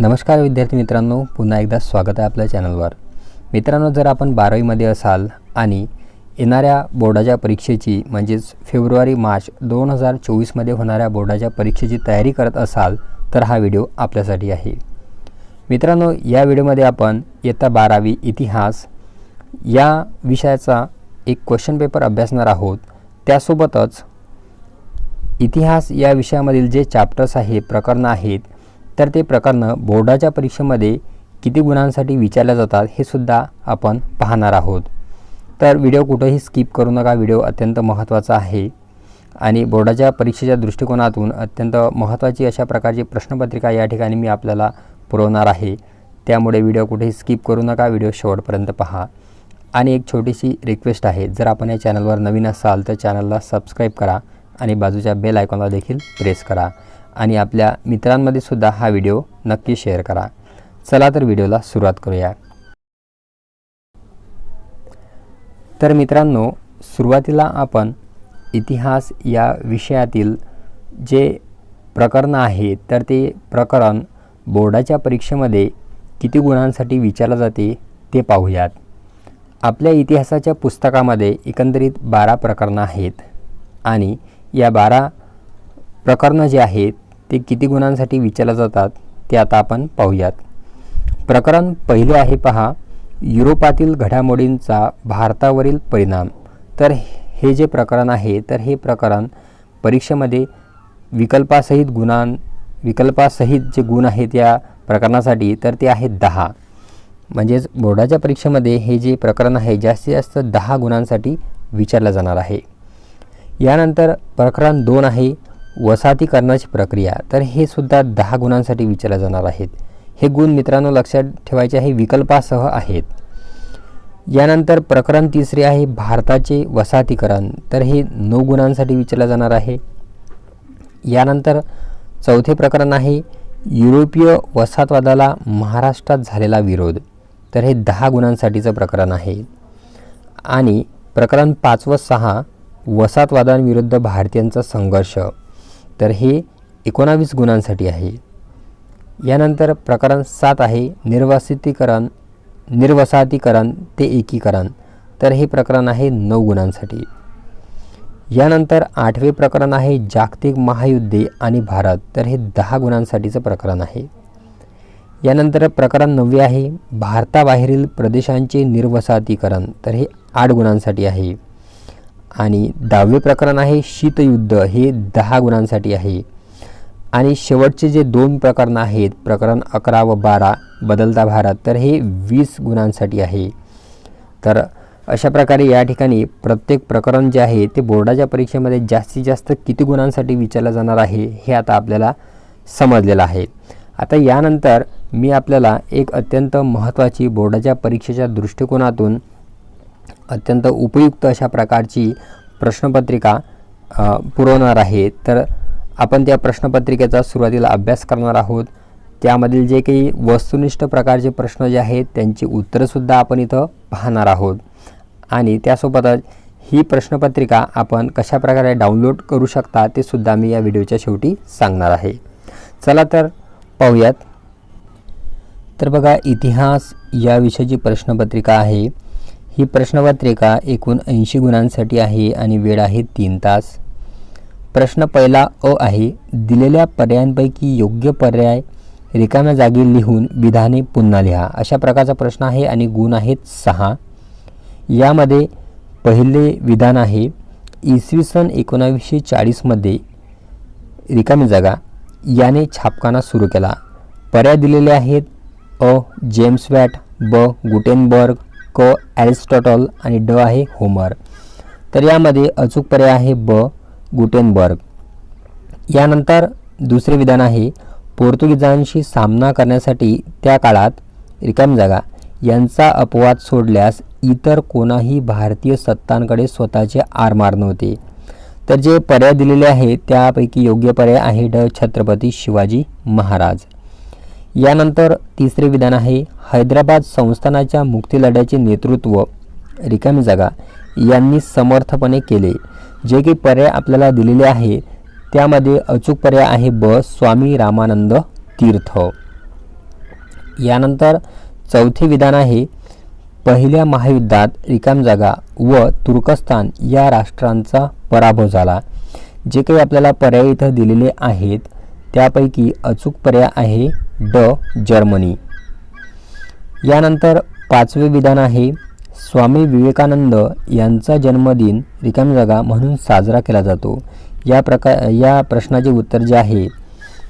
नमस्कार विद्यार्थी मित्रांनो पुन्हा एकदा स्वागत आहे आपल्या चॅनलवर. मित्रांनो जर आपण बारावीमध्ये असाल आणि येणाऱ्या बोर्डाच्या परीक्षेची म्हणजेच फेब्रुवारी मार्च दोन हजार चोवीसमध्ये होणाऱ्या बोर्डाच्या परीक्षेची तयारी करत असाल तर हा व्हिडिओ आपल्यासाठी आहे. मित्रांनो या व्हिडिओमध्ये आपण इयत्ता बारावी इतिहास या विषयाचा एक क्वेश्चन पेपर अभ्यासणार आहोत. त्यासोबतच इतिहास या विषयामधील जे चॅप्टर्स आहे प्रकरणं आहेत तर ते प्रकरणं बोर्डाच्या परीक्षेमध्ये किती गुणांसाठी विचारल्या जातात हे सुद्धा आपण पाहणार आहोत. तर व्हिडिओ कुठंही स्किप करू नका व्हिडिओ अत्यंत महत्त्वाचा आहे. आणि बोर्डाच्या परीक्षेच्या दृष्टिकोनातून अत्यंत महत्त्वाची अशा प्रकारची प्रश्नपत्रिका या ठिकाणी मी आपल्याला पुरवणार आहे. त्यामुळे व्हिडिओ कुठेही स्किप करू नका व्हिडिओ शेवटपर्यंत पहा. आणि एक छोटीशी रिक्वेस्ट आहे जर आपण या चॅनलवर नवीन असाल तर चॅनलला सबस्क्राईब करा आणि बाजूच्या बेल आयकॉनला देखील प्रेस करा. आणि आपल्या मित्रांमध्ये सुद्धा हा व्हिडिओ नक्की शेअर करा. चला तर व्हिडिओला सुरुवात करूया. तर मित्रांनो सुरुवातीला आपण इतिहास या विषयातील जे प्रकरणं आहेत तर ते प्रकरण बोर्डाच्या परीक्षेमध्ये किती गुणांसाठी विचारलं जाते ते पाहूयात. आपल्या इतिहासाच्या पुस्तकामध्ये एकंदरीत बारा प्रकरणं आहेत आणि या बारा प्रकरणं जे आहेत ते किती गुणांसाठी विचारल्या जातात ते आता आपण पाहूयात. प्रकरण पहिले आहे पहा युरोपातील घडामोडींचा भारतावरील परिणाम. तर हे जे प्रकरण आहे तर हे प्रकरण परीक्षेमध्ये विकल्पासहित गुणां विकल्पासहित जे गुण आहेत या प्रकरणासाठी तर ते आहेत दहा. म्हणजेच बोर्डाच्या परीक्षेमध्ये हे जे प्रकरण आहे जास्तीत जास्त दहा गुणांसाठी विचारलं जाणार आहे. यानंतर प्रकरण दोन आहे वसाहतीकरणाची प्रक्रिया तर हे सुद्धा दहा गुणांसाठी विचारले जाणार आहेत. हे गुण मित्रांनो लक्षात ठेवायचे हे विकल्पासह आहेत. यानंतर प्रकरण तिसरे आहे भारताचे वसाहतीकरण तर हे नऊ गुणांसाठी विचारलं जाणार आहे. यानंतर चौथे प्रकरण आहे युरोपीय वसाहतवादाला महाराष्ट्रात झालेला विरोध तर हे दहा गुणांसाठीचं प्रकरण आहे. आणि प्रकरण पाचवं सहा वसाहतवादांविरुद्ध भारतीयांचा संघर्ष. तर हे एकोणावीस गुणांसाठी आहे. यानंतर प्रकरण सात आहे निर्वासितीकरण निर्वसाहतीकरण ते एकीकरण. तर हे प्रकरण आहे नऊ गुणांसाठी. यानंतर आठवे प्रकरण आहे जागतिक महायुद्धे आणि भारत. तर हे दहा गुणांसाठीचं प्रकरण आहे. यानंतर प्रकरण नववे आहे भारताबाहेरील प्रदेशांचे निर्वसाहतीकरण तर हे आठ गुणांसाठी आहे. आणि दहावे प्रकरण आहे शीतयुद्ध. हे दहा गुणांसाठी आहे. आणि शेवटचे जे दोन प्रकरणं आहेत प्रकरण अकरा व बारा बदलता भारत तर हे वीस गुणांसाठी आहे. तर अशा प्रकारे या ठिकाणी प्रत्येक प्रकरण जे आहे ते बोर्डाच्या परीक्षेमध्ये जास्तीत जास्त किती गुणांसाठी विचारलं जाणार आहे हे आता आपल्याला समजलेलं आहे. आता यानंतर मी आपल्याला एक अत्यंत महत्त्वाची बोर्डाच्या परीक्षेच्या दृष्टिकोनातून अत्यंत उपयुक्त अशा प्रकारची प्रश्नपत्रिका पुरवणार आहे. तर आपण त्या प्रश्नपत्रिकेचा सुरुवातीला अभ्यास करणार आहोत. त्यामधील जे काही वस्तुनिष्ठ प्रकारचे प्रश्न जे आहेत त्यांची उत्तरंसुद्धा आपण इथं पाहणार आहोत. आणि त्यासोबतच ही प्रश्नपत्रिका आपण कशाप्रकारे डाउनलोड करू शकता ते सुद्धा मी या व्हिडिओच्या शेवटी सांगणार आहे. चला तर पाहूयात. तर बघा इतिहास या विषयाची प्रश्नपत्रिका आहे. ही प्रश्नपत्रिका एकूण ऐंशी गुणांसाठी आहे आणि वेळ आहे तीन तास. प्रश्न पहिला अ आहे दिलेल्या पर्यायांपैकी योग्य पर्याय रिकाम्या जागी लिहून विधाने पुन्हा लिहा. अशा प्रकारचा प्रश्न आहे आणि गुण आहेत सहा. यामध्ये पहिले विधान आहे इसवी सन एकोणावीसशे चाळीसमध्ये रिकामी जागा याने छापखाना सुरू केला. पर्याय दिलेले आहेत अ जेम्स वॅट ब गुटेनबर्ग क ॲरिस्टॉटल आणि ड आहे होमर. तर यामध्ये अचूक पर्याय आहे ब गुटेनबर्ग. यानंतर दुसरे विधान आहे पोर्तुगीजांशी सामना करण्यासाठी त्या काळात रिकाम जागा यांचा अपवाद सोडल्यास इतर कोणाही भारतीय सत्तांकडे स्वतःचे आरमार नव्हते तर जे पर्याय दिलेले आहेत त्यापैकी योग्य पर्याय आहे ड छत्रपती शिवाजी महाराज. यानंतर तिसरे विधान आहे हैदराबाद संस्थानाच्या मुक्तीलढ्याचे नेतृत्व. रिकामी जागा. यांनी समर्थपणे केले. जे काही पर्याय आपल्याला दिलेले आहे त्यामध्ये अचूक पर्याय आहे ब. स्वामी रामानंद तीर्थ. यानंतर चौथे विधान आहे पहिल्या महायुद्धात रिकाम जागा व तुर्कस्तान या राष्ट्रांचा पराभव झाला. जे काही आपल्याला पर्याय इथं दिलेले आहेत त्यापैकी अचूक पर्याय आहे ड जर्मनी. यानंतर पाचवे विधान आहे स्वामी विवेकानंद यांचा जन्मदिन रिकाम जागा म्हणून साजरा केला जातो. या प्रकार या प्रश्नाचे उत्तर जे आहे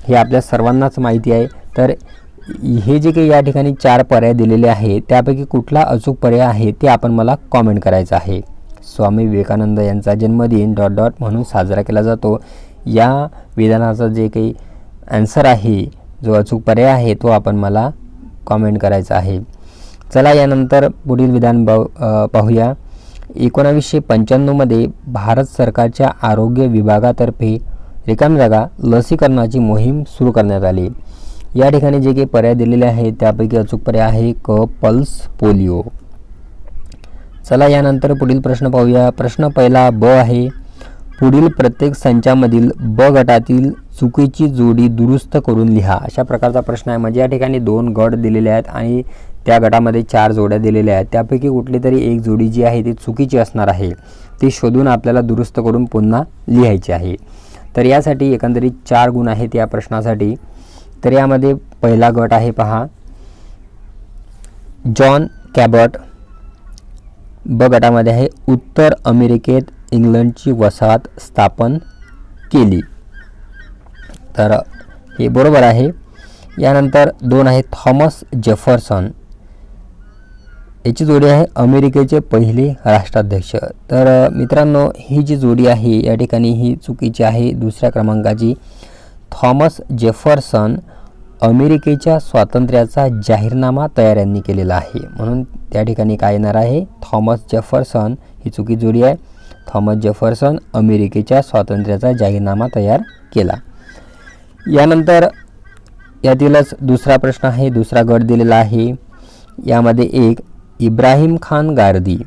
हे आपल्या सर्वांनाच माहिती आहे. तर हे जे काही या ठिकाणी चार पर्याय दिलेले आहे त्यापैकी कुठला अचूक पर्याय आहे ते आपण मला कॉमेंट करायचं आहे. स्वामी विवेकानंद यांचा जन्मदिन डॉट डॉट म्हणून साजरा केला जातो. या विधानाचा जे काही ॲन्सर आहे जो अचूक पर्याय आहे तो आपण मला कॉमेंट करायचा आहे. चला यानंतर पुढील विधान पाहूया. एकोणावीसशे पंच्याण्णवमध्ये भारत सरकारच्या आरोग्य विभागातर्फे रिकाम जागा लसीकरणाची मोहीम सुरू करण्यात आली. या ठिकाणी जे काही पर्याय दिलेले आहेत त्यापैकी अचूक पर्याय आहे क पल्स पोलिओ. चला यानंतर पुढील प्रश्न पाहूया. प्रश्न पहिला ब आहे. पुढील प्रत्येक संचामधील ब गटातील चुकीची जोडी दुरुस्त करून लिहा. अशा प्रकारचा प्रश्न आहे. म्हणजे या ठिकाणी दोन गट दिलेले आहेत आणि त्या गटामध्ये चार जोड्या दिलेल्या आहेत. त्यापैकी कुठली तरी एक जोडी जी आहे ती चुकीची असणार आहे ती शोधून आपल्याला दुरुस्त करून पुन्हा लिहायची आहे. तर यासाठी एकंदरीत चार गुण आहेत या प्रश्नासाठी. तर यामध्ये पहिला गट आहे पहा. जॉन कॅबट ब गटामध्ये आहे उत्तर अमेरिकेत इंग्लंडची वसाहत स्थापन केली. तर हे बरोबर आहे. यानंतर दोन आहे थॉमस जेफरसन. याची जोडी आहे अमेरिकेचे पहिले राष्ट्राध्यक्ष. तर मित्रांनो ही जी जोडी आहे या ठिकाणी ही चुकीची आहे. दुसऱ्या क्रमांकाची थॉमस जेफरसन अमेरिकेच्या स्वातंत्र्याचा जाहीरनामा तयार यांनी केलेला आहे. म्हणून त्या ठिकाणी काय येणार आहे? थॉमस जेफरसन ही चुकी जोडी आहे. थॉमस जेफरसन अमेरिकेच्या स्वातंत्र्याचा जाहीरनामा तयार केला. यानंतर यातीलच दुसरा प्रश्न आहे दुसरा गट दिलेला आहे. यामध्ये एक इब्राहिम खान गार्दी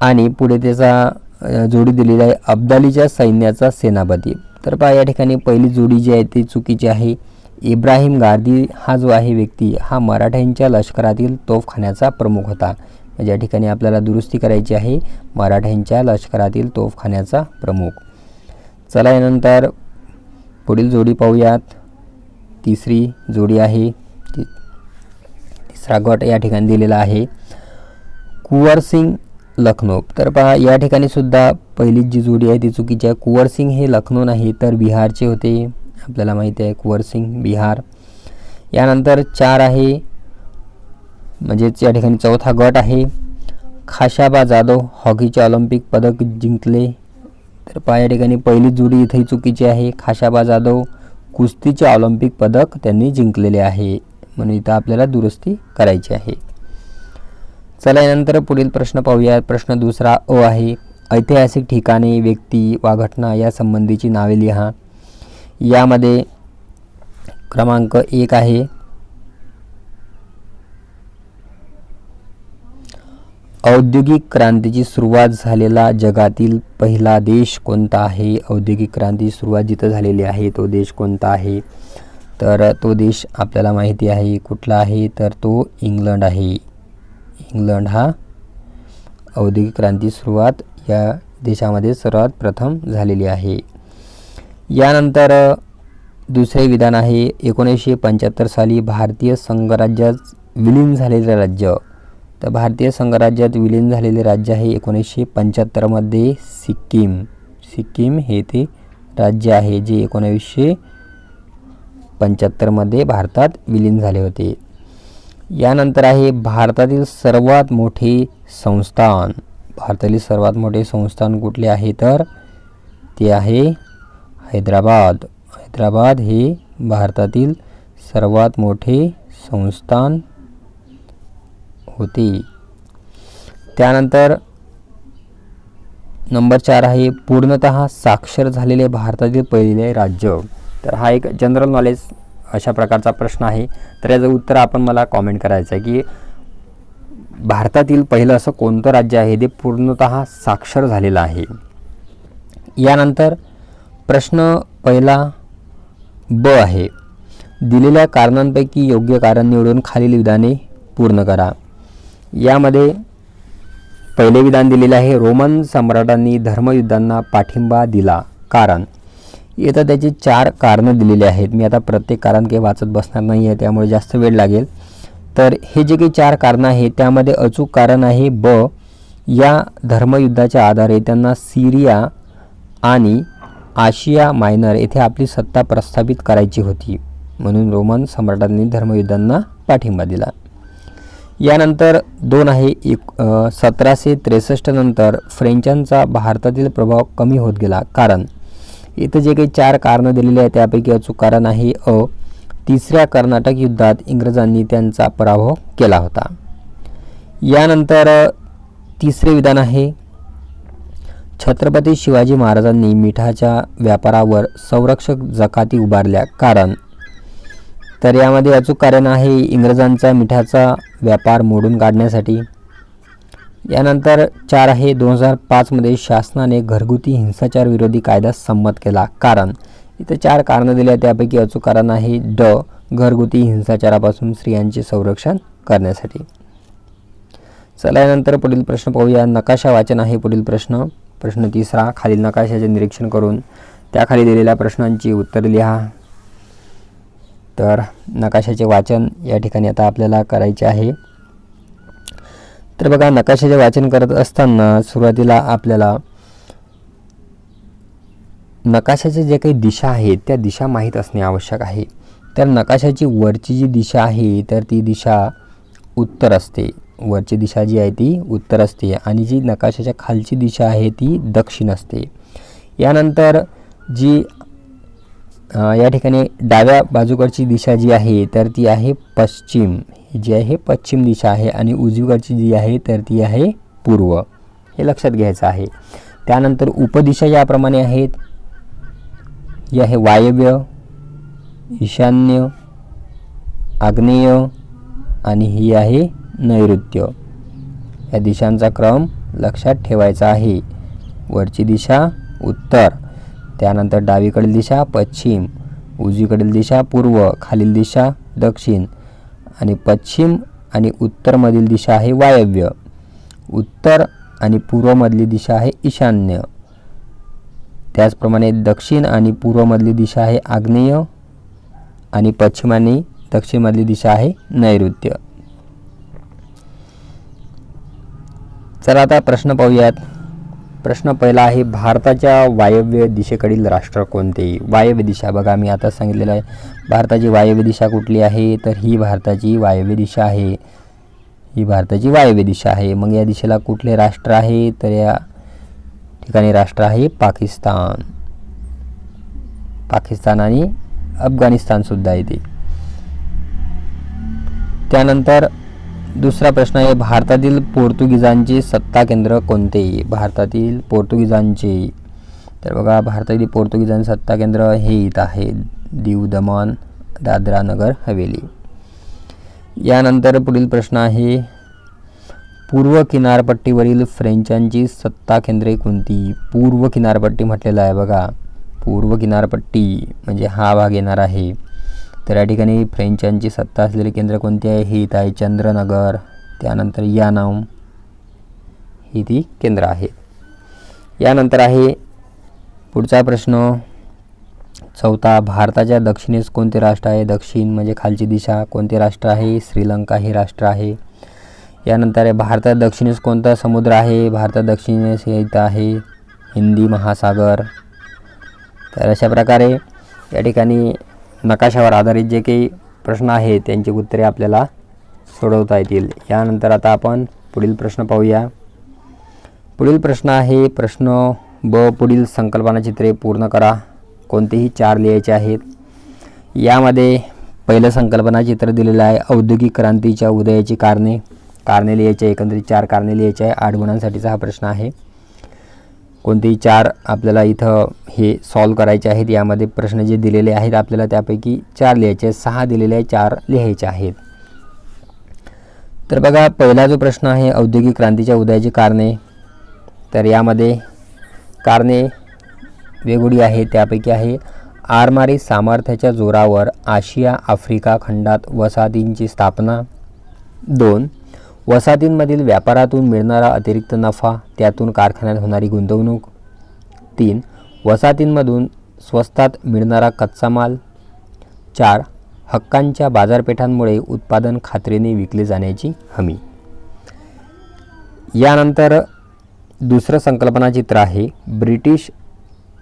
आणि पुढे त्याचा जोडी दिलेली आहे अब्दालीच्या सैन्याचा सेनापती. तर पहा या ठिकाणी पहिली जोडी जी आहे ती चुकीची आहे. इब्राहिम गार्दी हा जो आहे व्यक्ती हा मराठ्यांच्या लष्करातील तोफखान्याचा प्रमुख होता. ज्या या ठिकाणी आपल्याला दुरुस्ती करायची आहे मराठ्यांच्या लष्करातील तोफखान्याचा प्रमुख. चला यानंतर पुढील जोडी पाहूयात. तिसरी जोडी आहे. ती तिसरा गट या ठिकाणी दिलेला आहे. कुंवर सिंग लखनौ. तर पहा या ठिकाणी सुद्धा पहिली जी जोडी आहे ती चुकीची आहे. कुंवर सिंग हे लखनौ नाही तर बिहारचे होते. आपल्याला माहिती आहे कुंवर सिंग बिहार. यानंतर चार आहे. म्हणजेच या ठिकाणी चौथा गट आहे. खाशाबा जाधव हॉकीचे ऑलिम्पिक पदक जिंकले. तर पहा या ठिकाणी पहिली जोडी इथेही चुकीची आहे. खाशाबा जाधव कुस्तीचे ऑलिम्पिक पदक त्यांनी जिंकलेले आहे. म्हणून इथं आपल्याला दुरुस्ती करायची आहे. चला यानंतर पुढील प्रश्न पाहूया प्रश्न दुसरा अ आहे. ऐतिहासिक ठिकाणे व्यक्ती वा घटना या संबंधीची नावे लिहा. यामध्ये क्रमांक एक आहे. औद्योगिक क्रांतीची सुरुवात झालेला जगातील पहिला देश कोणता आहे? औद्योगिक क्रांती सुरुवात जिथं झालेली आहे तो देश कोणता आहे? तर तो देश आपल्याला माहिती आहे कुठला आहे? तर तो इंग्लंड आहे. इंग्लंड हा औद्योगिक क्रांती सुरुवात या देशामध्ये सर्वात प्रथम झालेली आहे. यानंतर दुसरे विधान आहे. एकोणीसशे पंच्याहत्तर साली भारतीय संघराज्यात विलीन झालेले राज्य. तर भारतीय संघराज्यात विलीन झालेले राज्य आहे एकोणीसशे पंच्याहत्तरमध्ये सिक्कीम. सिक्कीम हे ते राज्य आहे जे एकोणावीसशे पंच्याहत्तरमध्ये भारतात विलीन झाले होते. यानंतर आहे भारतातील सर्वात मोठे संस्थान. भारतातील सर्वात मोठे संस्थान कुठले आहे? तर ते आहे हैदराबाद. हैदराबाद हे भारतातील सर्वात मोठे संस्थान होती. त्यानंतर नंबर चार आहे पूर्णतः साक्षर झालेले भारतातील पहिले राज्य. तर हा एक जनरल नॉलेज अशा प्रकारचा प्रश्न आहे. तर याचं उत्तर आपण मला कॉमेंट करायचं आहे की भारतातील पहिलं असं कोणतं राज्य आहे ते पूर्णतः साक्षर झालेलं आहे? यानंतर प्रश्न पहिला ब आहे. दिलेल्या कारणांपैकी योग्य कारण निवडून खालील विधाने पूर्ण करा. यामध्ये पहिले विधान दिलेले आहे. रोमन सम्राटांनी धर्मयुद्धांना पाठिंबा दिला. कारण इथं त्याची चार कारणं दिलेली आहेत. मी आता प्रत्येक कारण काही वाचत बसणार नाही आहे त्यामुळे जास्त वेळ लागेल. तर हे जे काही चार कारणं आहेत त्यामध्ये अचूक कारण आहे ब या धर्मयुद्धाच्या आधारे त्यांना सिरिया आणि आशिया मायनर येथे आपली सत्ता प्रस्थापित करायची होती. म्हणून रोमन सम्राटांनी धर्मयुद्धांना पाठिंबा दिला. यानंतर दोन आहे एक सतराशे त्रेसष्टनंतर फ्रेंचांचा भारतातील प्रभाव कमी होत गेला. कारण इथं जे काही चार कारणं दिलेली आहेत त्यापैकी अचूक कारण आहे अ तिसऱ्या कर्नाटक युद्धात इंग्रजांनी त्यांचा पराभव केला होता. यानंतर तिसरे विधान आहे छत्रपती शिवाजी महाराजांनी मिठाच्या व्यापारावर संरक्षक जकाती उभारल्या. कारण तर यामध्ये अचूक कारण आहे इंग्रजांचा मिठाचा व्यापार मोडून काढण्यासाठी. यानंतर चार आहे दोन हजार पाचमध्ये शासनाने घरगुती हिंसाचार विरोधी कायदा संमत केला. कारण इथं चार कारणं दिली आहेत त्यापैकी अचूक कारण आहे ड घरगुती हिंसाचारापासून स्त्रियांचे संरक्षण करण्यासाठी. चला यानंतर पुढील प्रश्न पाहूया. नकाशा वाचन आहे पुढील प्रश्न. प्रश्न तिसरा खालील नकाशाचे निरीक्षण करून त्याखाली दिलेल्या प्रश्नांची उत्तरे लिहा. तर नकाशाचे वाचन या ठिकाणी आता आपल्याला करायचे आहे. तर बघा नकाशाचे वाचन करत असताना सुरुवातीला आपल्याला नकाशाचे जे काही दिशा आहेत त्या दिशा माहीत असणे आवश्यक आहे. तर नकाशाची वरची जी दिशा आहे तर ती दिशा उत्तर असते. वरची दिशा जी आहे ती उत्तर असते आणि जी नकाशाच्या खालची दिशा आहे ती दक्षिण असते. यानंतर जी या ठिकाणी डाव्या बाजूकडची दिशा जी आहे तर ती आहे पश्चिम. ही जी आहे पश्चिम दिशा आहे आणि उजवीकडची जी आहे तर ती आहे पूर्व. हे लक्षात घ्यायचं आहे. त्यानंतर उपदिशा याप्रमाणे आहेत. ही आहे वायव्य ईशान्य आग्नेय आणि ही आहे नैऋत्य. या दिशांचा क्रम लक्षात ठेवायचा आहे. वरची दिशा उत्तर. त्यानंतर डावीकडील दिशा पश्चिम उजवीकडील दिशा पूर्व खालील दिशा दक्षिण आणि पश्चिम आणि उत्तरमधील दिशा आहे वायव्य. उत्तर आणि पूर्वमधली दिशा आहे ईशान्य. त्याचप्रमाणे दक्षिण आणि पूर्वमधली दिशा आहे आग्नेय आणि पश्चिम आणि दक्षिणमधली दिशा आहे नैऋत्य. चला आता प्रश्न पाहूयात. प्रश्न पहिला आहे भारताच्या वायव्य दिशेकडील राष्ट्र कोणते? वायव्य दिशा बघा मी आता सांगितलेलं आहे भारताची वायव्य दिशा कुठली आहे? तर ही भारताची वायव्य दिशा आहे. ही भारताची वायव्य दिशा आहे. मग या दिशेला कुठले राष्ट्र आहे? तर या ठिकाणी राष्ट्र आहे पाकिस्तान. पाकिस्तान आणि अफगाणिस्तानसुद्धा येते त्यानंतर दुसरा प्रश्न आहे भारतातील पोर्तुगीजांचे सत्ता केंद्र कोणते? भारतातील पोर्तुगीजांचे. तर बघा भारतातील पोर्तुगीजांचे सत्ता केंद्र हे इथं आहे दीव दमन दादरा नगर हवेली. यानंतर पुढील प्रश्न आहे पूर्व किनारपट्टीवरील फ्रेंचांची सत्ता केंद्रे कोणती? पूर्व किनारपट्टी म्हटलेलं आहे बघा. पूर्व किनारपट्टी म्हणजे हा भाग येणार आहे. तर या ठिकाणी फ्रेंचांची सत्ता असलेली केंद्र कोणती आहे? ही इथं आहे चंद्रनगर. त्यानंतर यानाम ही ती केंद्र आहेत यानंतर आहे पुढचा प्रश्न. चौथा भारताच्या दक्षिणेस कोणते राष्ट्र आहे? दक्षिण म्हणजे खालची दिशा कोणते राष्ट्र आहे? श्रीलंका हे राष्ट्र आहे. यानंतर आहे भारतात दक्षिणेस कोणता समुद्र आहे? भारतात दक्षिणेस हे इथं आहे हिंदी महासागर. तर अशा प्रकारे या ठिकाणी नकाशावर आधारित जे काही प्रश्न आहेत त्यांची उत्तरे आपल्याला सोडवता येतील. यानंतर आता आपण पुढील प्रश्न पाहूया. पुढील प्रश्न आहे प्रश्न ब पुढील संकल्पना चित्रे पूर्ण करा. कोणतेही चार लिहायचे आहेत. यामध्ये पहिलं संकल्पना चित्र दिलेलं आहे औद्योगिक क्रांतीच्या उदयाची कारणे. कारणे लिहायचे एकंदरीत चार कारणे लिहायचे आहे. आठ गुणांसाठीचा हा प्रश्न आहे. कोणतेही चार आपल्याला इथं हे सॉल्व करायचे आहेत यामध्ये प्रश्न जे दिलेले आहेत आपल्याला त्यापैकी चार लिहायचे आहेत. सहा दिलेले आहे चार लिहायचे आहेत. तर बघा पहिला जो प्रश्न आहे औद्योगिक क्रांतीच्या उदयाची कारणे. तर यामध्ये कारणे वेगळी आहे त्यापैकी आहे आरमारी सामर्थ्याच्या जोरावर आशिया आफ्रिका खंडात वसाहतींची स्थापना. दोन वसाहतींमधील व्यापारातून मिळणारा अतिरिक्त नफा त्यातून कारखान्यात होणारी गुंतवणूक. तीन वसाहतींमधून स्वस्तात मिळणारा कच्चा माल. चार हक्कांच्या बाजारपेठांमुळे उत्पादन खात्रीने विकले जाण्याची हमी. यानंतर दुसरं संकल्पनाचित्र आहे ब्रिटिश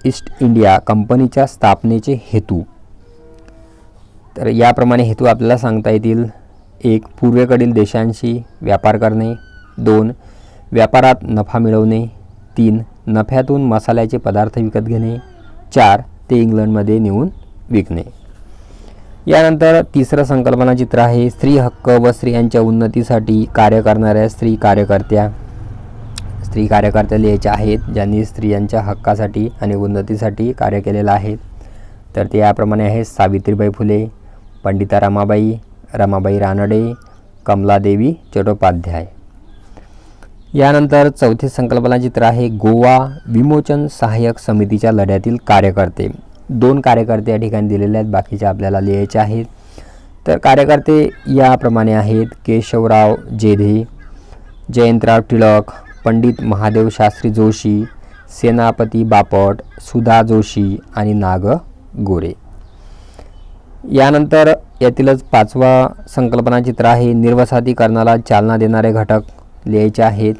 ईस्ट इंडिया कंपनीच्या स्थापनेचे हेतू. तर याप्रमाणे हेतू आपल्याला सांगता येतील. एक पूर्वेकडील देशांशी व्यापार करणे. दोन व्यापारात नफा मिळवणे. तीन नफ्यातून मसाल्याचे पदार्थ विकत घेणे. चार ते इंग्लंडमध्ये नेऊन विकणे. यानंतर तिसरं संकल्पना चित्र आहे. स्त्री हक्क व स्त्रियांच्या उन्नतीसाठी कार्य करणाऱ्या स्त्री कार्यकर्त्या. स्त्री कार्यकर्त्या लिहायच्या आहेत ज्यांनी स्त्रियांच्या हक्कासाठी आणि उन्नतीसाठी कार्य केलेलं आहे. तर ते याप्रमाणे आहेत. सावित्रीबाई फुले पंडिता रमाबाई रमाबाई रानडे कमलादेवी चट्टोपाध्याय. यानंतर चौथी संकल्पना चित्र आहे गोवा विमोचन सहाय्यक समितीच्या लढ्यातील कार्यकर्ते. दोन कार्यकर्ते या ठिकाणी दिलेले आहेत बाकीचे आपल्याला लिहायचे आहेत. तर कार्यकर्ते याप्रमाणे आहेत केशवराव जेधे जयंतराव टिळक पंडित महादेव शास्त्री जोशी सेनापती बापट सुधा जोशी आणि नाग गोरे. यानंतर यातीलच पाचवा संकल्पना चित्र आहे निर्वसाहतीकरणाला चालना देणारे घटक लिहायचे आहेत.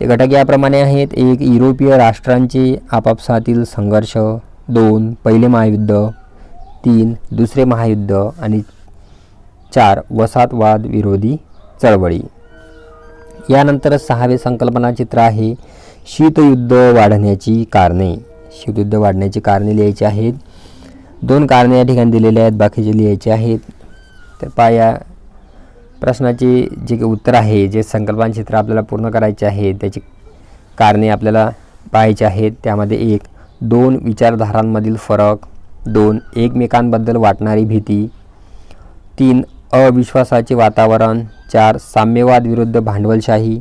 ते घटक याप्रमाणे आहेत एक युरोपीय राष्ट्रांचे आपापसातील संघर्ष दोन पहिले महायुद्ध तीन दुसरे महायुद्ध आणि चार वसाहतवाद विरोधी चळवळी. यानंतर सहावे संकल्पना चित्र आहे शीतयुद्ध वाढण्याची कारणे. शीतयुद्ध वाढण्याची कारणे लिहायची आहेत. दोन कारणे या ठिकाणी दिलेले आहेत बाकीचे लिहायचे आहेत. तर पा या प्रश्नाचे जे काही उत्तर आहे जे संकल्पना चित्र आपल्याला पूर्ण करायचे आहे त्याची कारणे आपल्याला पाहायची आहेत. त्यामध्ये एक दोन विचारधारांमधील फरक दोन एकमेकांबद्दल वाटणारी भीती तीन अविश्वासाचे वातावरण चार साम्यवाद विरुद्ध भांडवलशाही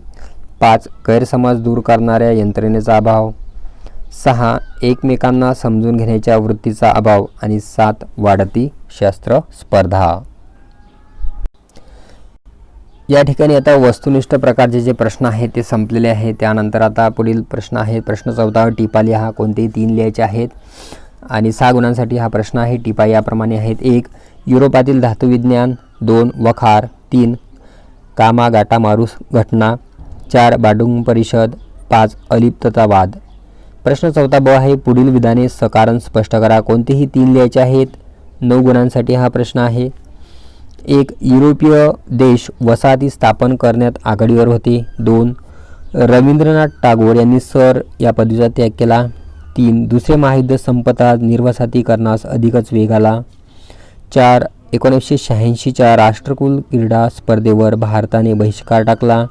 पाच गैरसमज दूर करणाऱ्या यंत्रणेचा अभाव सहा एकमेकांना समजून घेण्याच्या वृत्तीचा अभाव आणि सात वाढती शस्त्र स्पर्धा. या ठिकाणी आता वस्तुनिष्ठ प्रकारचे जे प्रश्न आहेत ते संपलेले आहेत. त्यानंतर आता पुढील प्रश्न आहे. प्रश्न चौथा टिपा लिहा कोणतेही तीन लिहायचे आहेत? आणि सहा गुणांसाठी हा प्रश्न आहे. टिपा याप्रमाणे आहेत. एक युरोपातील धातुविज्ञान. दोन वखार. तीन कामा गाटा मारूस घटना. चार बाडुंग परिषद. पाच अलिप्ततावाद. प्रश्न चौथा ब आहे पुढील विधाने सकारण स्पष्ट करा. कोणतेही तीन लिहायचे आहेत? नऊ गुणांसाठी हा प्रश्न आहे. एक युरोपीय देश वसाहती स्थापन करण्यात आघाडीवर होते. दोन रवींद्रनाथ टागोर यांनी सर या पदवीचा त्याग केला. तीन दुसरे महायुद्ध संपतात निर्वसाहतीकरणास अधिकच वेग आला. चार एकोणीसशे शहाऐंशीच्या राष्ट्रकुल क्रीडा स्पर्धेवर भारताने बहिष्कार टाकला.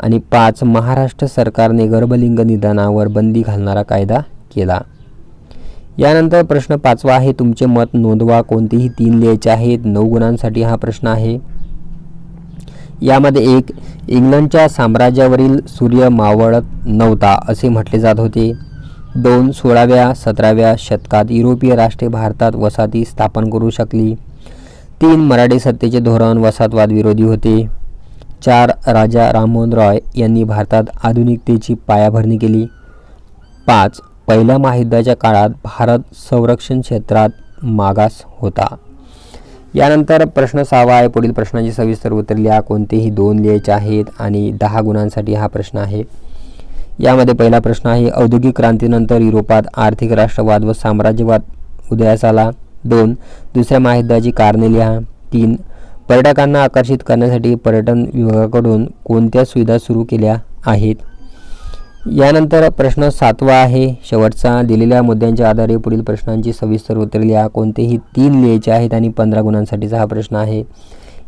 आणि पाच महाराष्ट्र सरकारने गर्भलिंग निदानावर बंदी घालणारा कायदा केला. यानंतर प्रश्न पाचवा आहे तुमचे मत नोंदवा कोणतेही तीन लिहायचे आहेत नऊ गुणांसाठी हा प्रश्न आहे. यामध्ये एक इंग्लंडच्या साम्राज्यावरील सूर्य मावळत नव्हता असे म्हटले जात होते. दोन सोळाव्या सतराव्या शतकात युरोपीय राष्ट्रे भारतात वसाहती स्थापन करू शकली. तीन मराठी सत्तेचे धोरण वसाहतवाद विरोधी होते. चार राजा राममोहन रॉय यांनी भारतात आधुनिकतेची पायाभरणी केली. पाच पहिल्या महायुद्धाच्या काळात भारत संरक्षण क्षेत्रात मागास होता. यानंतर प्रश्न सहावा आहे. पुढील प्रश्नाची सविस्तर उत्तर लिहा. कोणतेही दोन लिहायचे आहेत आणि दहा गुणांसाठी हा प्रश्न आहे. यामध्ये पहिला प्रश्न आहे औद्योगिक क्रांतीनंतर युरोपात आर्थिक राष्ट्रवाद व साम्राज्यवाद उदयास आला. दोन दुसऱ्या महायुद्धाची कारणे लिहा. तीन पर्यटकांना आकर्षित करण्यासाठी पर्यटन विभागाकडून कोणत्या सुविधा सुरू केल्या आहेत? यानंतर प्रश्न सातवा आहे. शेवटचा. दिलेल्या मुद्द्यांच्या आधारे पुढील प्रश्नांची सविस्तर उत्तरे लिहा. कोणतेही तीन लिहायचे आहेत आणि पंधरा गुणांसाठीचा हा प्रश्न आहे.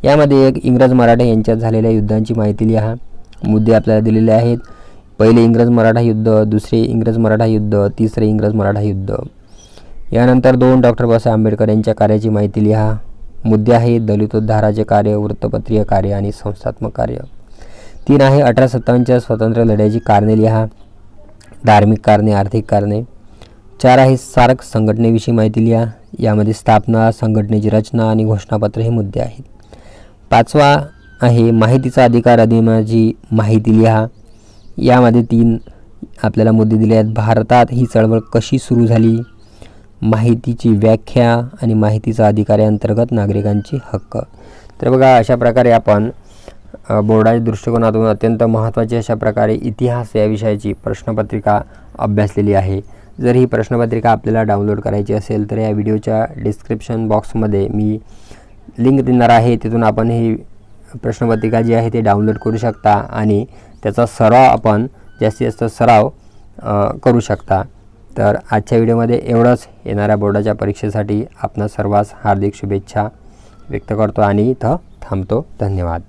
यामध्ये एक इंग्रज मराठा यांच्यात झालेल्या युद्धांची माहिती लिहा. मुद्दे आपल्याला दिलेले आहेत. पहिले इंग्रज मराठा युद्ध. दुसरे इंग्रज मराठा युद्ध. तिसरे इंग्रज मराठा युद्ध. यानंतर दोन डॉक्टर बाबासाहेब आंबेडकर यांच्या कार्याची माहिती लिहा. मुद्दे आहे दलितोद्धाराचे कार्य वृत्तपत्रीय कार्य आणि संस्थात्मक कार्य. तीन आहे अठरा सत्तावन्नच्या स्वतंत्र लढ्याची कारणे लिहा धार्मिक कारणे आर्थिक कारणे. चार आहे सार्क संघटनेविषयी माहिती लिहा यामध्ये स्थापना संघटनेची रचना आणि घोषणापत्र हे मुद्दे आहेत. पाचवा आहे माहितीचा अधिकार अधिनियमाची माहिती लिहा यामध्ये तीन आपल्याला मुद्दे दिले आहेत. भारतात ही चळवळ कशी सुरू झाली? माहितीची व्याख्या आणि माहितीचा अधिकाऱ्यांतर्गत नागरिकांची हक्क. तर बघा अशा प्रकारे आपण बोर्डाच्या दृष्टिकोनातून अत्यंत महत्त्वाची अशा प्रकारे इतिहास या विषयाची प्रश्नपत्रिका अभ्यासलेली आहे. जर ही प्रश्नपत्रिका आपल्याला डाउनलोड करायची असेल तर या व्हिडिओच्या डिस्क्रिप्शन बॉक्समध्ये मी लिंक देणार आहे. तिथून आपण ही प्रश्नपत्रिका जी आहे ती डाउनलोड करू शकता आणि त्याचा सराव आपण जास्तीत जास्त सराव करू शकता. तर आजच्या व्हिडिओमध्ये एवढंच. येणाऱ्या बोर्डाच्या परीक्षेसाठी आपणा सर्वांस हार्दिक शुभेच्छा व्यक्त करतो आणि इथं थांबतो. धन्यवाद.